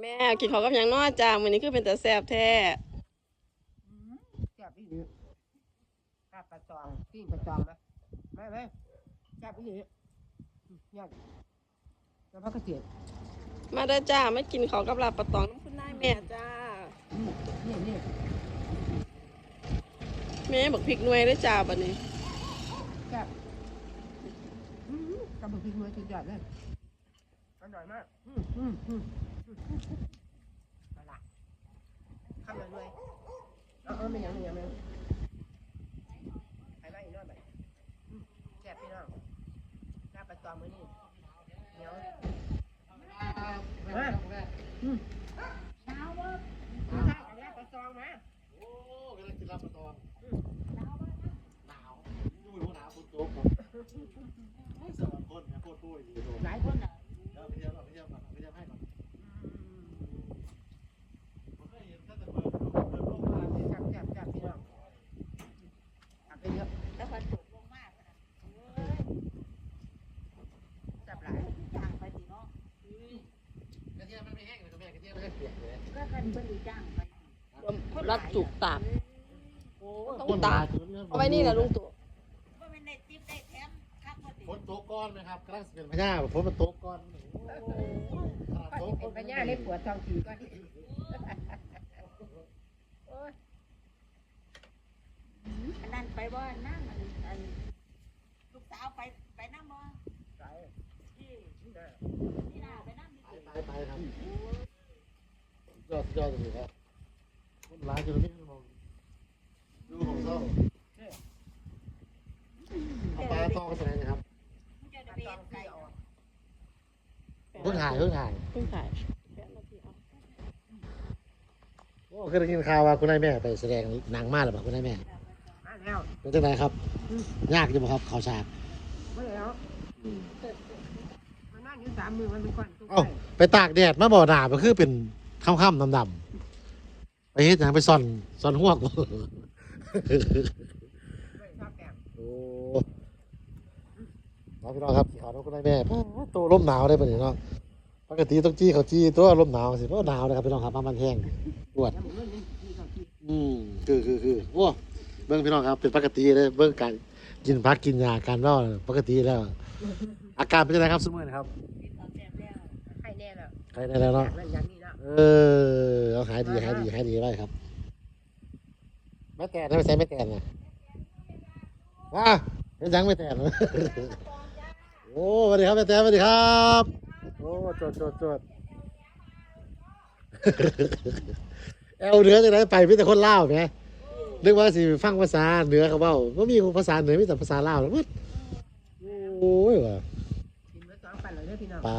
แม่กินข้าวกับหยังน้อจ้ามื้อนี้คือเป็นแต่แซ่บแท้แซ่บอีหลีกาบปลาตองปิ้งปลาตองนะมาไหมแซ่บอีหลีเนี่ยแล้วพักเกษตรมาเด้อจ้ามากินข้าวกับลาบปลาตองน้ำคุณนายแม่จ้านี่นี่แม่บักพริกหน่วยเด้อจ้าบัดนี้แซ่บอื้อกำบักพริกหน่วยสุดยอดเลย ร่อยมากอืมอืมอืมเอาล่ะข้าวหน่อยเอาเอาไม่ยังไม่ยังไม่ยังไปไหมอีกนอยไปอืมแซ่บพี่น้องกาปลาตองมื้อนี้เหนียวมาอืมหนาวบ่เอาข้าวเอาแล้วปลาตองมโอ้กำลังกินลาบปลาตอง รัดจุกตากโอ้ต้องตากเอาไว้นี่แหละลุงตู่บ่แม่นได้ติ๊บได้แถมคักบ่ติฝนตกก้อนนะครับกำลังเป็นพญาฝนมันตกก้อนโอ้ก็ตสิเป็นปัญญาในปวดท้องทีก็ดีโอ้ยอันนั้นไปบ่นั่นอันอันลูกสาวไปไปนำบ่ใส่ที่นี่นะนี่น่ะไปนำนี่ไปไปครับ ยอดยอดเลยครับคนร้ายจนไม่มองดูของเศร้าเอาปลาตองไปแสดงนะครับมันจะตัได้ดไปตองไกลไก่ออกเพิ่งถ่ายเพิ่งถ่ายเพิ่งถ่ายแปดนาทีเอาโอ้เคยได้ยินข่าวว่าคุณนายแม่ไปแสดงหนังมาหรือเปล่าคุณนายแม่มาแล้วเป็นจังไงครับ ยากอยู่ไหมครับเขาฉากมาแล้วมันนั่งอยู่สามมือมันเป็นก้อนตุ้เอ้าไปตากแดดมาบ่อหนาก็คือเป็น ค่ำๆดำๆไปเฮ็ดหยังไปซ่อนซ่อนหวกบ่ชอบแกงโอ้น้องพี่น้องครับขอน้องคุณนายแม่ตัวร่มหนาวได้ปะเนี่ยเนาะปกติต้องจี้เขาจี้ตัวร่มหนาวสิเพราะหนาวนะครับพี่น้องครับมันแห้งปวดแล้วหมูนุ่นนี่ที่เขาที่อืมคือคือคือโอ้เบิ้งพี่น้องครับ เป็นปกติเลยเบิ้งการกินพักกินยาการนอนปกติแล้ว อาการเป็นยังไงครับสมมตินะครับติดต่อแซ่บแล้วให้แน่แล้วใครได้แล้วเนาะนั่นอย่างนี้นะ เออเอาหายดีหายดีหายดีไว้ครับแม่แตนไม่ใช่แม่แตนนะว้าเป็นยังไม่แตนโอ้สวัสดีครับแม่แตนสวัสดีครับโอ้โจดโจดโจดแอลเหนือจังไหนไปมีแต่คนลาวไหมนึกว่าสิฟังภาษาเหนือเขาเบ้าก็มีภาษาเหนือมีแต่ภาษาลาวแล้วมึดโอ้ยว่ะกินไว้สองปันเลยเด้อพี่น้องปลา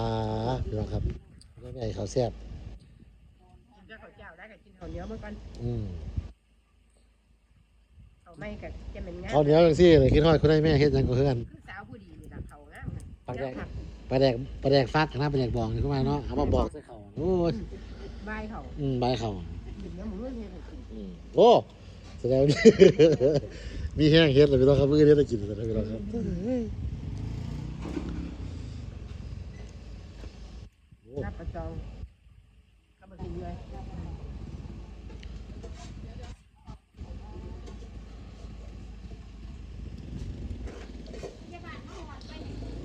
พี่น้องครับแล้วไงเขาวแซ่บ กินข้าวเจ้าได้ก็กิน ข้าวเหนียวเหมือนกันอืมข้าไม่ก็จะเป็นงานข้าวเหนียวจังซี่เลยคิดฮอดคุณได้แม่เฮ็ดหยังก็คือนคือสาวผู้ดีนี่ล่ะเขางามนะปลาแดกผักปลาแดกปลาแดกฟักนะปลาแดกบองนี่เข้ามาเนาะเอามาบอกใส่เขาโอ้ยใบายเขาอืมใบเขากินแล้วหมูนุ่นเฮ็ดให้กินอืมโอ้แสดงว่า มีแห้งเฮ็ดเลยพี่น้องครับมื้อนี้ได้กินแล้วพี่น้องครับโอ้ รับประจองก็มากินเลย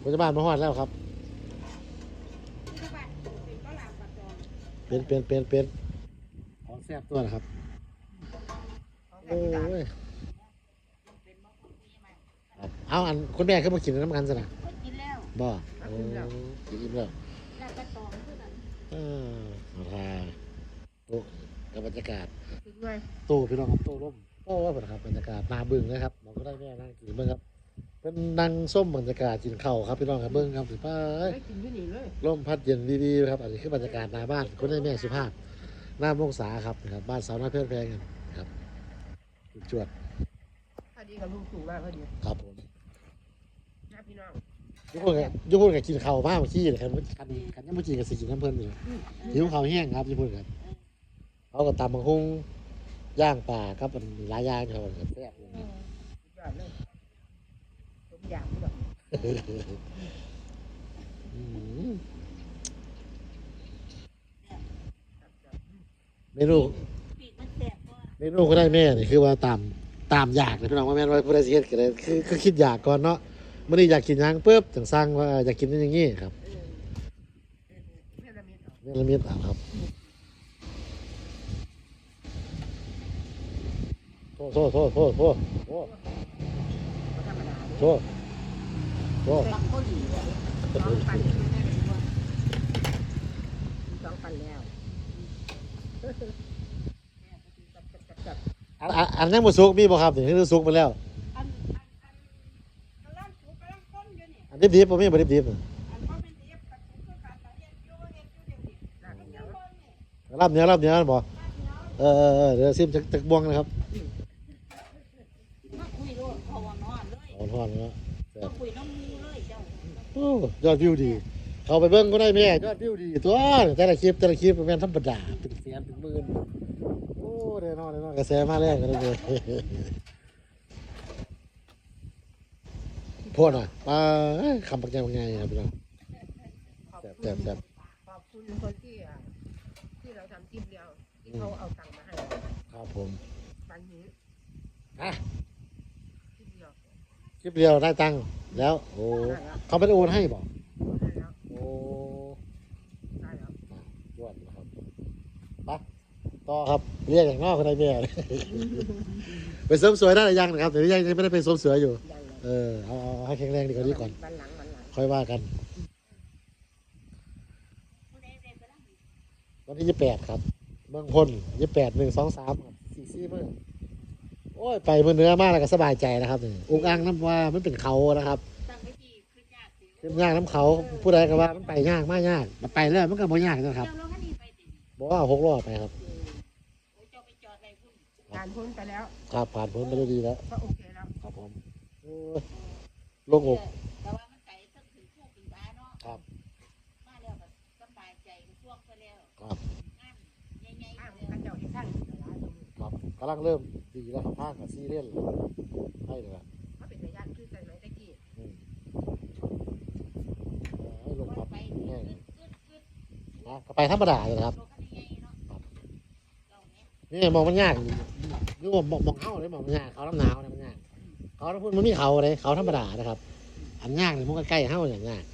ปัจจุบันมาฮอดแล้วครับที่บ้านเป็นก็ลาบปลาตองเป็นเป็นเป็นเป็นของแซ่บตัวนะครับของโอ้กันตายเป็นบ่คนมีมาครับเอาอันคุณแม่ขึ้นมากินน้ำกันสินะเพิ่นกินแล้วบ่โอ้กินอิ่มแล้วลาบปลาตองคือนั้นเออเอาทาโต๊ะกับบรรยากาศกินเลยโต๊ะพี่น้องครับโต๊ะร่มโต๊ะว่าเปิดครับบรรยากาศนาบึงนะครับมองก็ได้แม่นั่งกินเบิ้งครับ เป็นนั่งส้มบรรยากาศกินข้าวครับพี่น้องครับเบิ้งครับถือป้าเอ้ยได้กินอยู่นี่เลยลมพัดเย็นดีๆครับอันนี้คือบรรยากาศหน้าบ้านคนได้แม่สุภาพหน้ามงษาครับนะครับ บ้านสาวน้อยเพื่อนแพงกันครับจวดพอดีกับลุงตู่มากพอดีครับผมนะพี่น้องยุคพนกับยุคพนกับกินข้าวมากเมื่อกี้เลยครับกันกันยังเมื่อกี้กับสิกินน้ำเพลินอยู่หิวข้าวแห้งครับยุคพนกับเขาก็ตำบังคุงย่างป่าครับมันหลายอย่างครับแซ่บเลยสุดย อยทุกอย่างพี่น้องอืมเมนูปีกมันแสบกว่าเมนูก็ได้แม่นี่คือว่าตามตามอยากเลยพี่น้องว่าแม่นว่าผู้ใดสิเฮ็ดก็ได้คือคือคิดอยากก่อนเนาะมื้อนี้อยากกินหยังปุ๊บจังสั่งว่าอยากกินนี่อย่างงี้ครับเพื่อนละเมียต่อนี่ละเมียดเอาครับโทษโทษโทษโทษโทษโทษก็ธรรมดาโทษโทษ บางคนดีเลยสองปันสองปันแล้วจับอันอันอันนั้นบ่สุกมีบ่ครับนี่คือสุกไปแล้วอันอันอันกำลังถูกกำลังก้นอยู่นี่อันดิบๆบ่มีบ่ดิบๆน่ะอันพ่อเป็นเดียบกับถูกคือการตะเฮ็ดอยู่เฮ็ดอยู่เดี๋ยวนี้ลากเหนียวเบิ่งนี่รับเนื้อรับเนื้อบ่บ้านเนาะเออเออเออเดี๋ยวซิมจักจักบวงนะครับมาคุยโลดเขาว่านอนเลยอ่อนฮ้อนเนาะมา คุยน้องมูเลยเจ้าโอ้ยอดวิวดี เข้าไปเบิ่งก็ได้แม่ยอดวิวดีตัวแต่ละคลิปแต่ละคลิปแม่นธรรมดาเป็นแสนเป็นหมื่นโอ้แน่นอนแน่นอนกระแสมาแรงกันเลยพ่อน่ะปลาเอ้ยคำปักใจว่าไงครับพี่น้องขอบแซ่บคุแซ่ณบแซ่บขอบคุณคนที่อะที่เราทำคลิปเดียวที่เขาเอาตังค์มาให้ครับผมวันนี้อะคลิปเดียว คลิปเดียวได้ตังค์แล้ว โอ้ได้แล้วเขาไม่ได้โอนให้บอกได้แล้วโอ้ได้แล้วยอดนะครับไปต่อครับเรียกอย่างนอกก็ได้แม่ไปเสริมสวยได้หรือยังนะครับแต่ยังไม่ได้ไปเสริมสวยอยู่ได้แล้วเออเอาเอาให้แข็งแรงดีกว่านี้ก่อนวันหลังวันหลังค่อยว่ากันผู้ใดได้ไปแล้ววันที่ยี่แปดครับ เมืองพลยี่แปดหนึ่งสองสามครับสี่สี่เมื่อ โอ้ยไปเมื่อเนื้อมากแล้วก็สบายใจนะครับนี่อุกอังน้ำว่ามันเป็นเขานะครับตั้งไว้ที่คือยากสิขึ้นยากน้ำเขาผู้ใดก็ว่ามันไปยากมากยากมันไปแล้วมันก็บ่ยากนะครับเจ้าลงอันนี้ไปติบอกว่าหกรอบไปครับโอ้ยเจ้าไปจอดไว้พุ่นการพ้นไปแล้วครับผ่านพ้นไปได้ดีแล้วก็โอเคแล้วครับผมโอ้ยโล่งอกแต่ว่ามันไก่ กำลังเริ่มดีแล้วครับภาคกับซีเรียสเลยให้เลยละเขาเป็นระยะคือใจไหมตะกี้อืมเออให้ลงว่าครับไปแห้งกึดกึดกึดนะก็ไปธรรมดาเลยนะครับโลกอันนี้ใหญ่เนาะเราเนี่ยนี่มองมันยากนึกว่ามองมองเข้าเลยมองมันยากเขาน้ำหนาวเนี่ยมันยากเขาถ้าพูดมันมีเขาเลยเขาธรรมดานะครับ อันยากเนี่ยมันก็ใกล้เข้าอย่างยาก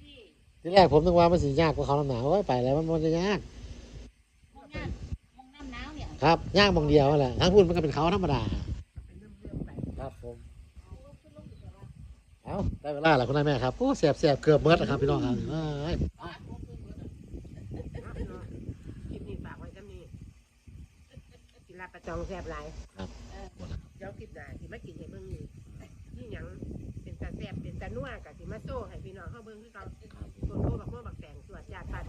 ที่ที่แรกผมนึกว่ามันสียากกว่าเขาน้ำหนาวโอ้ยไปแล้วมันมันจะยาก มองน้ำมองน้ำหนาวเนี่ย ครับยากมองเดียวนั่นแหละถ้าพูดมันก็เป็นเขาธรรมดาเป็นเรื่องเรื่องไปครับผมเอาขึ้นลงอยู่แต่ว่าเอาได้เวลาแล้วคุณนายแม่ครับโอ้แสบแสบเกือบเมิดนะครับพี่น้องครับเอ้ยบ้านผมคือเหมือนคลิปนี้ฝากไว้ก็มีกินลาบประจองแซ่บหลายเดี๋ยวคลิปหน้าที่มากินให้เบิ่งนี่นี่หยังเป็นตาแซ่บเป็นตานัวกับที่มาโซ่ให้พี่น้องเฮาเบิ่งคือเขาตัวโตบักโม่บักแตงสวดจาดปาด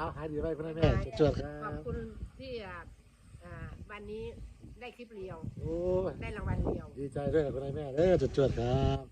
เอาหายดีไว้คุณนายแม่จวดๆครัขอบบคุณที่อ่าอ่าวันนี้ได้คลิปเรียว โอ้ยได้รางวัลเรียว ดีใจด้วยนะคุณนายแม่เด้อจวดๆครับ